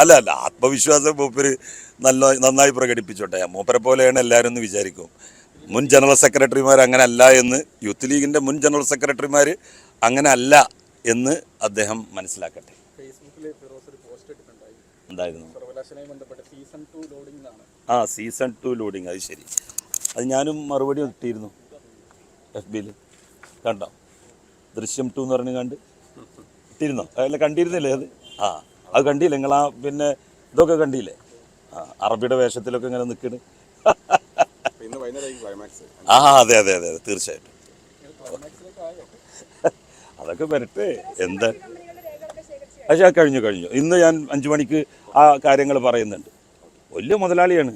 അല്ല അല്ല ആത്മവിശ്വാസം മൂപ്പര് നല്ല നന്നായി പ്രകടിപ്പിച്ചോട്ടെ. മൂപ്പരെ പോലെയാണ് എല്ലാവരും എന്ന് വിചാരിക്കും. മുൻ ജനറൽ സെക്രട്ടറിമാർ അങ്ങനെ അല്ല എന്ന് യൂത്ത് ലീഗിന്റെ മുൻ ജനറൽ സെക്രട്ടറിമാർ അങ്ങനെ അല്ല എന്ന് അദ്ദേഹം മനസ്സിലാക്കട്ടെ. എന്തായിരുന്നു? ആ സീസൺ ടു ലോഡിങ് അത് ശരി. അത് ഞാനും മറുപടി ഇട്ടിരുന്നു എഫ് ബിയിൽ കണ്ടോ? ദൃശ്യം ടു എന്ന് പറഞ്ഞു കണ്ട്. ഇട്ടിരുന്നോ അല്ല കണ്ടിരുന്നില്ലേ അത്? ആ അത് കണ്ടില്ല നിങ്ങൾ ആ പിന്നെ ഇതൊക്കെ കണ്ടില്ലേ? ആ അറബിയുടെ വേഷത്തിലൊക്കെ ഇങ്ങനെ നിൽക്കണ് ആ അതെ അതെ അതെ അതെ തീർച്ചയായിട്ടും. അതൊക്കെ വരട്ടെ. എന്താ? പക്ഷേ കഴിഞ്ഞു കഴിഞ്ഞു. ഇന്ന് ഞാൻ അഞ്ചു മണിക്ക് ആ കാര്യങ്ങൾ പറയുന്നുണ്ട്. വലിയ മുതലാളിയാണ്.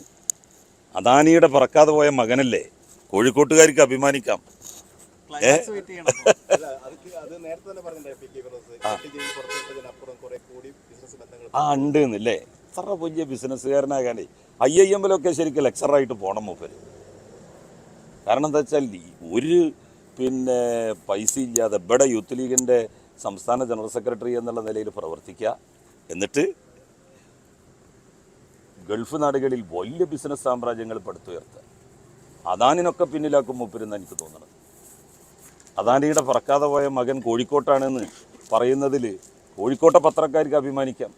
അദാനിയുടെ പറക്കാതെ പോയ മകനല്ലേ? കോഴിക്കോട്ടുകാർക്ക് അഭിമാനിക്കാം. ആ. ഉണ്ട് എന്നല്ലേ എത്ര വലിയ ബിസിനസ്സുകാരനാകാനേ ഐ ഐ എമ്മിലൊക്കെ ശരിക്കും ലെക്ചറായിട്ട് പോണം മൂപ്പര്. കാരണം എന്താ വെച്ചാൽ ഒരു പിന്നെ പൈസ ഇല്ലാതെ ഇവിടെ യൂത്ത് ലീഗിന്റെ സംസ്ഥാന ജനറൽ സെക്രട്ടറി എന്നുള്ള നിലയിൽ പ്രവർത്തിക്കുക. എന്നിട്ട് ഗൾഫ് നാടുകളിൽ വലിയ ബിസിനസ് സാമ്രാജ്യങ്ങൾ പടുത്തുയർത്തുക. അദാനിനൊക്കെ പിന്നിലാക്കും മൂപ്പരെന്ന് എനിക്ക് തോന്നുന്നത് അദാനിയുടെ പറക്കാതെ പോയ മകൻ കോഴിക്കോട്ടാണെന്ന് പറയുന്നതിൽ കോഴിക്കോട്ടെ പത്രക്കാർക്ക് അഭിമാനിക്കാം.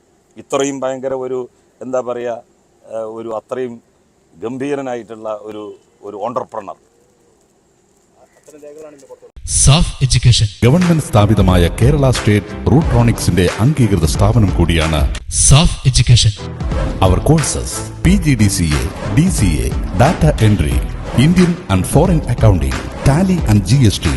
ഇത്രയും ഭയങ്കര ഒരു എന്താ പറയുക ഒരു അത്രയും ഗംഭീരനായിട്ടുള്ള ഒരു ഒരു ഓണ്ടർപ്രണർ സാഫ് എഡ്യൂക്കേഷൻ. ഗവൺമെന്റ് സ്ഥാപിതമായ കേരള സ്റ്റേറ്റ് റൂട്രോണിക്സിന്റെ അംഗീകൃത സ്ഥാപനം കൂടിയാണ് SAFF education. Our courses P G D C A D C A data entry Indian and foreign accounting Tally and G S T